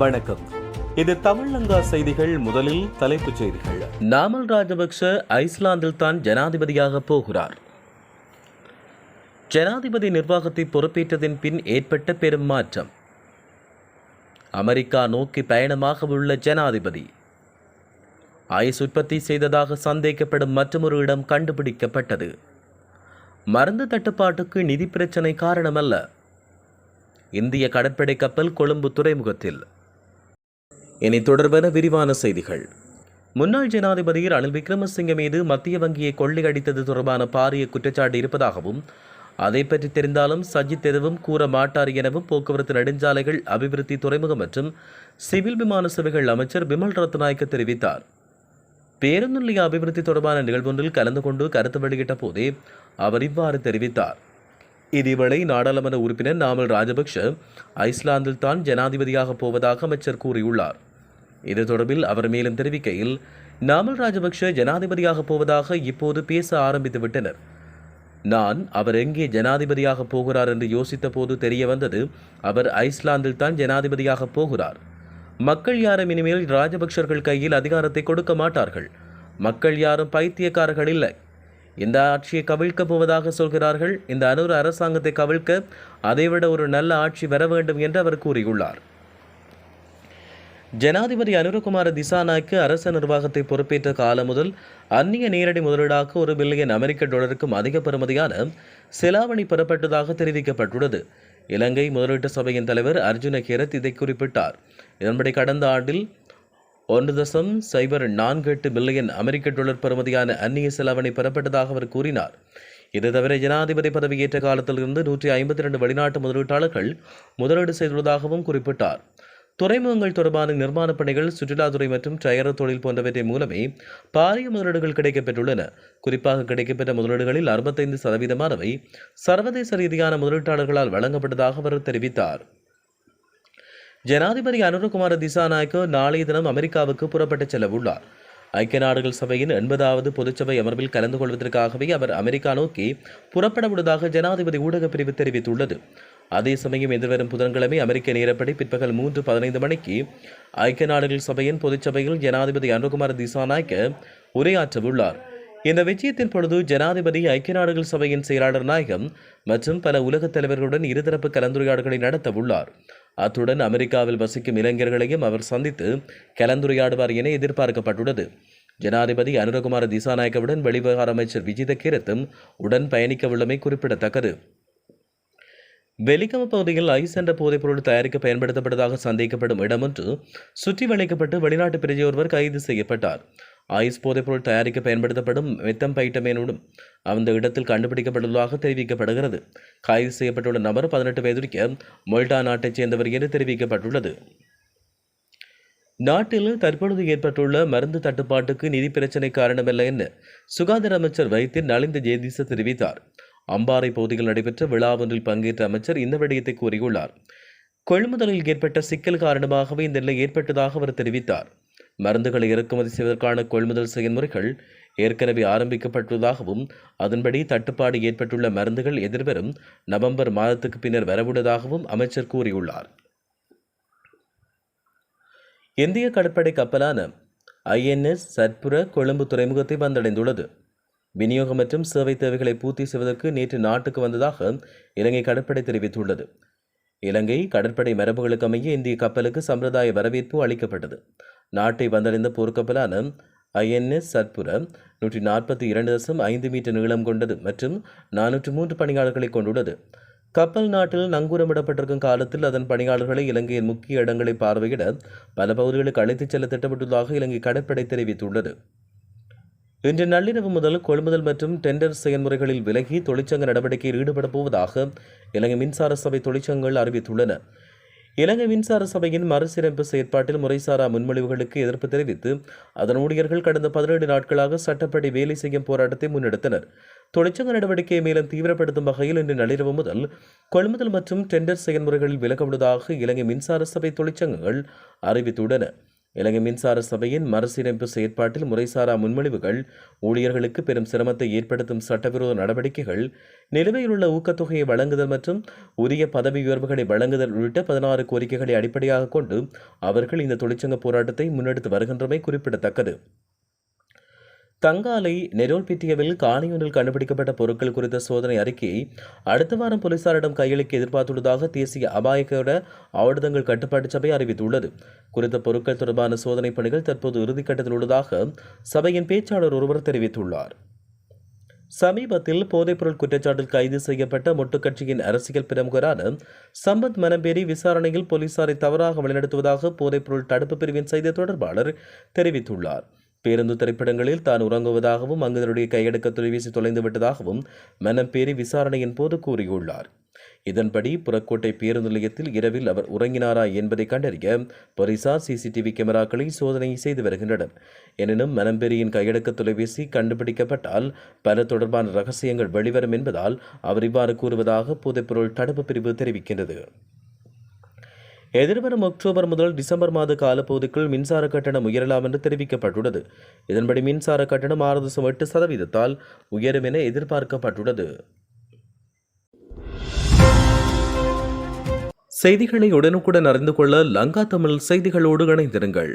வணக்கம். இது தமிழங்கா செய்திகள் முதலில் தலைப்புச் செய்திகள். நாமல் ராஜபக்ஷ ஐஸ்லாந்தில் தான் ஜனாதிபதியாக போகிறார். ஜனாதிபதி நிர்வாகத்தை பொறுப்பேற்றதின் பின் ஏற்பட்ட பெரும் மாற்றம். அமெரிக்கா நோக்கி பயணமாக உள்ள ஜனாதிபதி. ஐஸ் உற்பத்தி செய்ததாக சந்தேகப்படும் மற்றொரு இடம் கண்டுபிடிக்கப்பட்டது. மருந்து தட்டுப்பாட்டுக்கு நிதி பிரச்சனை காரணமல்ல. இந்திய கடற்படை கப்பல் கொழும்பு துறைமுகத்தில். இனி தொடர்பான விரிவான செய்திகள். முன்னாள் ஜனாதிபதி ரணில் விக்ரமசிங்க மீது மத்திய வங்கியை கொள்ளையடித்தது தொடர்பான பாரிய குற்றச்சாட்டு இருப்பதாகவும் அதை பற்றி தெரிந்தாலும் சஜித் எதுவும் கூற மாட்டார் எனவும் போக்குவரத்து நெடுஞ்சாலைகள் அபிவிருத்தி துறைமுகம் மற்றும் சிவில் விமான சேவைகள் அமைச்சர் பிமல் ரத்நாயக்க தெரிவித்தார். பேருந்து நிலைய அபிவிருத்தி தொடர்பான நிகழ்வொன்றில் கலந்து கொண்டு கருத்து வெளியிட்ட போதே அவர் இவ்வாறு தெரிவித்தார். இதேவேளை நாடாளுமன்ற உறுப்பினர் நாமல் ராஜபக்ஷ ஐஸ்லாந்தில் தான் ஜனாதிபதியாக போவதாக அமைச்சர் கூறியுள்ளார். இது தொடர்பில் அவர் மேலும் தெரிவிக்கையில் நாமல் ராஜபக்ஷ ஜனாதிபதியாக போவதாக இப்போது பேச ஆரம்பித்து விட்டனர். நான் அவர் எங்கே ஜனாதிபதியாக போகிறார் என்று யோசித்த போது தெரிய வந்தது அவர் ஐஸ்லாந்தில் தான் ஜனாதிபதியாக போகிறார். மக்கள் யாரும் இனிமேல் ராஜபக்ஷர்கள் கையில் அதிகாரத்தை கொடுக்க மாட்டார்கள். மக்கள் யாரும் பைத்தியக்காரர்கள் இல்லை. இந்த ஆட்சியை கவிழ்க்கப் போவதாக சொல்கிறார்கள். இந்த அனுர அரசாங்கத்தை கவிழ்க்க அதைவிட ஒரு நல்ல ஆட்சி வர வேண்டும் என்று அவர் கூறியுள்ளார். ஜனாதிபதி அனுரகுமார திசாநாய்க்கு அரச நிர்வாகத்தை பொறுப்பேற்ற காலம் முதல் அந்நிய நேரடி முதலீடாக ஒரு பில்லியன் அமெரிக்க டாலருக்கும் அதிக பெறுமதியான செலாவணி பெறப்பட்டதாக தெரிவிக்கப்பட்டுள்ளது. இலங்கை முதலீட்டு சபையின் தலைவர் அர்ஜுன கேரத் இதை குறிப்பிட்டார். இதன்படி கடந்த ஆண்டில் ஒன்று தசம் சைபர் நான்கு எட்டு பில்லியன் அமெரிக்க டாலர் பெறுமதியான அந்நிய செலாவணி பெறப்பட்டதாக அவர் கூறினார். இது தவிர ஜனாதிபதி பதவியேற்ற காலத்திலிருந்து நூற்றி ஐம்பத்தி இரண்டு வெளிநாட்டு முதலீட்டாளர்கள் முதலீடு செய்துள்ளதாகவும் குறிப்பிட்டார். துறைமுகங்கள் தொடர்பான நிர்மாணப் பணிகள் சுற்றுலாத்துறை மற்றும் டயர தொழில் போன்றவற்றை மூலமே பாரிய முதலீடுகள் கிடைக்கப்பெற்றுள்ளன. குறிப்பாக கிடைக்கப்பெற்ற முதலீடுகளில் அறுபத்தைந்து சதவீதமானவை சர்வதேச ரீதியான முதலீட்டாளர்களால் வழங்கப்பட்டதாக அவர் தெரிவித்தார். ஜனாதிபதி அனுரகுமார திசாநாயக்கு நாளைய தினம் அமெரிக்காவுக்கு புறப்பட்டுச் செல்ல உள்ளார் ஐக்கிய நாடுகள் சபையின் எண்பதாவது பொதுச்சபை அமர்வில் கலந்து கொள்வதற்காகவே அவர் அமெரிக்கா நோக்கி புறப்பட உள்ளதாக ஜனாதிபதி ஊடகப் பிரிவு தெரிவித்துள்ளது. அதே சமயம் எதிர்வரும் புதன்கிழமை அமெரிக்க நேரப்படி பிற்பகல் மூன்று பதினைந்து மணிக்கு ஐக்கிய நாடுகள் சபையின் பொதுச்சபையில் ஜனாதிபதி அனுகுமார் திசாநாயக்க உரையாற்ற உள்ளார் இந்த விஜயத்தின் பொழுது ஜனாதிபதி ஐக்கிய நாடுகள் சபையின் செயலாளர் நாயகம் மற்றும் பல உலகத் தலைவர்களுடன் இருதரப்பு கலந்துரையாடுகளை நடத்த உள்ளார் அத்துடன் அமெரிக்காவில் வசிக்கும் இளைஞர்களையும் அவர் சந்தித்து கலந்துரையாடுவார் என எதிர்பார்க்கப்பட்டுள்ளது. ஜனாதிபதி அனுரகுமார திசாநாயக்கவுடன் வெளிவிவகார அமைச்சர் விஜித கீரத்தும் உடன் பயணிக்க உள்ளமை குறிப்பிடத்தக்கது. வெலிகம பகுதியில் ஐஸ் என்ற போதைப்பொருள் தயாரிக்க பயன்படுத்தப்பட்டதாக சந்தேகப்படும் இடமொன்று சுற்றி வளைக்கப்பட்டு வெளிநாட்டு பிரஜை ஒருவர் கைது செய்யப்பட்டார். ஐஸ் போதைப்பொருள் தயாரிக்க பயன்படுத்தப்படும் மெத்தம் பைட்டமேனுடன் அந்த இடத்தில் கண்டுபிடிக்கப்பட்டுள்ளதாக தெரிவிக்கப்படுகிறது. கைது செய்யப்பட்டுள்ள நபர் பதினெட்டு வயதுடைய மொல்டா நாட்டைச் சேர்ந்தவர் என்று தெரிவிக்கப்பட்டுள்ளது. நாட்டில் தற்பொழுது ஏற்பட்டுள்ள மருந்து தட்டுப்பாட்டுக்கு நிதி பிரச்சினை காரணமல்ல என சுகாதார அமைச்சர் வைத்தியர் நலிந்த ஜெயதீச தெரிவித்தார். அம்பாறை பகுதியில் நடைபெற்ற விழா ஒன்றில் பங்கேற்ற அமைச்சர் இந்த விடயத்தை கூறியுள்ளார். கொள்முதலில் ஏற்பட்ட சிக்கல் காரணமாகவே இந்த நிலை ஏற்பட்டதாக அவர் தெரிவித்தார். மருந்துகளை இறக்குமதி செய்வதற்கான கொள்முதல் செயல்முறைகள் ஏற்கனவே ஆரம்பிக்கப்பட்டுள்ளதாகவும் அதன்படி தட்டுப்பாடு ஏற்பட்டுள்ள மருந்துகள் எதிர்வரும் நவம்பர் மாதத்துக்கு பின்னர் வரவுள்ளதாகவும் அமைச்சர் கூறியுள்ளார். இந்திய கடற்படை கப்பலான ஐஎன்எஸ் சத்புர கொழும்பு துறைமுகத்தை வந்தடைந்துள்ளது. விநியோகம் மற்றும் சேவை தேவைகளை பூர்த்தி செய்வதற்கு நேற்று நாட்டுக்கு வந்ததாக இலங்கை கடற்படை தெரிவித்துள்ளது. இலங்கை கடற்படை மரபுகளுக்கு அமைய இந்திய கப்பலுக்கு சம்பிரதாய வரவேற்பு அளிக்கப்பட்டது. நாட்டை வந்தடைந்த போர்க்கப்பலான ஐஎன்எஸ் சத்புர நூற்றி நாற்பத்தி இரண்டு தசம் ஐந்து மீட்டர் நீளம் கொண்டது மற்றும் நானூற்று மூன்று பணியாளர்களை கொண்டுள்ளது. கப்பல் நாட்டில் நங்கூரமிடப்பட்டிருக்கும் காலத்தில் அதன் பணியாளர்களை இலங்கையின் முக்கிய இடங்களை பார்வையிட பல பகுதிகளுக்கு அழைத்துச் செல்ல திட்டமிட்டுள்ளதாக இலங்கை கடற்படை தெரிவித்துள்ளது. இன்று நள்ளிரவு முதல் கொள்முதல் மற்றும் டெண்டர் செயல்முறைகளில் விலகி தொழிற்சங்க நடவடிக்கையில் ஈடுபடப் போவதாக இலங்கை மின்சார சபை தொழிற்சங்கங்கள் அறிவித்துள்ளன. இலங்கை மின்சார சபையின் மறுசீரமைப்பு செயற்பாட்டில் முறைசாரா முன்மொழிவுகளுக்கு எதிர்ப்பு தெரிவித்து அதன் ஊழியர்கள் கடந்த பதினேழு நாட்களாக சட்டப்படி வேலை செய்யும் போராட்டத்தை முன்னெடுத்தனர். தொழிற்சங்க நடவடிக்கையை மேலும் தீவிரப்படுத்தும் வகையில் இன்று நள்ளிரவு முதல் கொள்முதல் மற்றும் டெண்டர் செயல்முறைகளில் விலக உள்ளதாக இலங்கை மின்சார சபை தொழிற்சங்கங்கள் அறிவித்துள்ளன. இலங்கை மின்சார சபையின் மறுசீரமைப்பு செயற்பாட்டில் முறைசாரா முன்மொழிவுகள் ஊழியர்களுக்கு பெரும் சிரமத்தை ஏற்படுத்தும் சட்டவிரோத நடவடிக்கைகள் நிலுவையில் உள்ள ஊக்கத்தொகையை வழங்குதல் மற்றும் உரிய பதவி உயர்வுகளை வழங்குதல் உள்ளிட்ட பதினாறு கோரிக்கைகளை அடிப்படையாக கொண்டு அவர்கள் இந்த தொழிற்சங்க போராட்டத்தை முன்னெடுத்து வருகின்றமை குறிப்பிடத்தக்கது. தங்காலை நெரோல்பிட்டியவில் காணியொன்றில் கண்டுபிடிக்கப்பட்ட பொருட்கள் குறித்த சோதனை அறிக்கையை அடுத்த வாரம் போலீசாரிடம் கையளிக்க எதிர்பார்த்துள்ளதாக தேசிய அபாயகர ஆவணங்கள் கட்டுப்பாட்டு சபை அறிவித்துள்ளது. குறித்த பொருட்கள் தொடர்பான சோதனை பணிகள் தற்போது இறுதிக்கட்டத்தில் உள்ளதாக சபையின் பேச்சாளர் ஒருவர் தெரிவித்துள்ளார். சமீபத்தில் போதைப்பொருள் குற்றச்சாட்டில் கைது செய்யப்பட்ட மொட்டுக்கட்சியின் அரசியல் பிரமுகரான சம்பத் மனம்பேரி விசாரணையில் போலீசாரை தவறாக வழிநடத்துவதாக போதைப்பொருள் தடுப்பு பிரிவின் செய்தி தொடர்பாளர் தெரிவித்துள்ளார். பேருந்து திரைப்படங்களில் தான் உறங்குவதாகவும் அங்கு தன்னுடைய கையடக்க தொலைபேசி தொலைந்து விட்டதாகவும் மனம்பேரி விசாரணையின் போது கூறியுள்ளார். இதன்படி புறக்கோட்டை பேருந்து நிலையத்தில் இரவில் அவர் உறங்கினாரா என்பதை கண்டறிய போலீசார் சிசிடிவி கேமராக்களை சோதனை செய்து வருகின்றனர். எனினும் மனம்பெரியின் கையடக்க தொலைபேசி கண்டுபிடிக்கப்பட்டால் பல தொடர்பான ரகசியங்கள் வெளிவரும் என்பதால் அவர் இவ்வாறு கூறுவதாக போதைப்பொருள் தடுப்பு பிரிவு தெரிவிக்கின்றது. எதிர்வரும் அக்டோபர் முதல் டிசம்பர் மாத காலப்பகுதிக்குள் மின்சார கட்டணம் உயரலாம் என்று தெரிவிக்கப்பட்டுள்ளது. இதன்படி மின்சார கட்டணம் ஆறு தசம் எட்டு சதவீதத்தால் உயரும் என எதிர்பார்க்கப்பட்டுள்ளது. செய்திகளை உடனுக்குடன் அறிந்து கொள்ள லங்கா தமிழ் செய்திகளோடு இணைந்திருங்கள்.